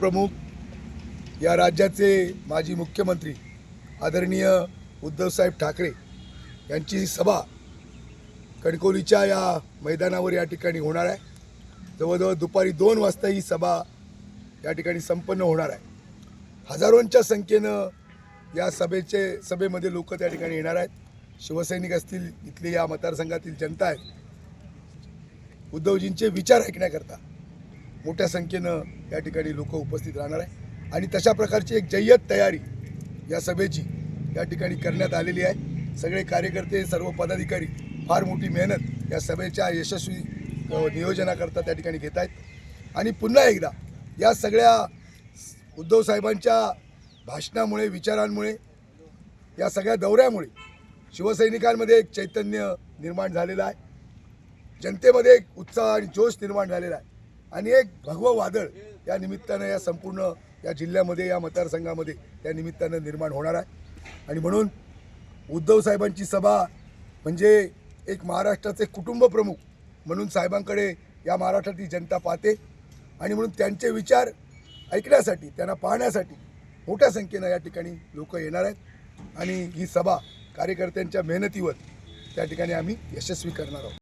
प्रमुख या राज्याचे माजी मुख्यमंत्री आदरणीय उद्धवसाहेब ठाकरे यांची सभा कणकोलीच्या या मैदानावर या ठिकाणी होणार आहे. जवळजवळ दुपारी दोन वाजता ही सभा या ठिकाणी संपन्न होणार आहे. हजारोंच्या संख्येनं या सभेचे सभेमध्ये लोक त्या ठिकाणी येणार आहेत. शिवसैनिक असतील इथली या मतदारसंघातील जनता आहे उद्धवजींचे विचार ऐकण्याकरता मोठ्या संख्येनं या ठिकाणी लोक उपस्थित राहणार आहे. आणि तशा प्रकारची एक जय्यत तयारी या सभेची या ठिकाणी करण्यात आलेली आहे. सगळे कार्यकर्ते सर्व पदाधिकारी फार मोठी मेहनत या सभेच्या यशस्वी नियोजनाकरता त्या ठिकाणी घेत आहेत. आणि पुन्हा एकदा या सगळ्या उद्धव साहेबांच्या भाषणामुळे विचारांमुळे या सगळ्या दौऱ्यामुळे शिवसैनिकांमध्ये एक चैतन्य निर्माण झालेलं आहे. जनतेमध्ये एक उत्साह आणि जोश निर्माण झालेला आहे. आणि एक भगवं वादळ या निमित्तानं या संपूर्ण या जिल्ह्यामध्ये या मतदारसंघामध्ये या निमित्तानं निर्माण होणार आहे. आणि म्हणून उद्धव साहेबांची सभा म्हणजे एक महाराष्ट्राचे कुटुंब प्रमुख म्हणून साहेबांकडे या महाराष्ट्रातली जनता पाहते. आणि म्हणून त्यांचे विचार ऐकण्यासाठी त्यांना पाहण्यासाठी मोठ्या संख्येनं या ठिकाणी लोक येणार आहेत. आणि ही सभा कार्यकर्त्यांच्या मेहनतीवर त्या ठिकाणी आम्ही यशस्वी करणार आहोत.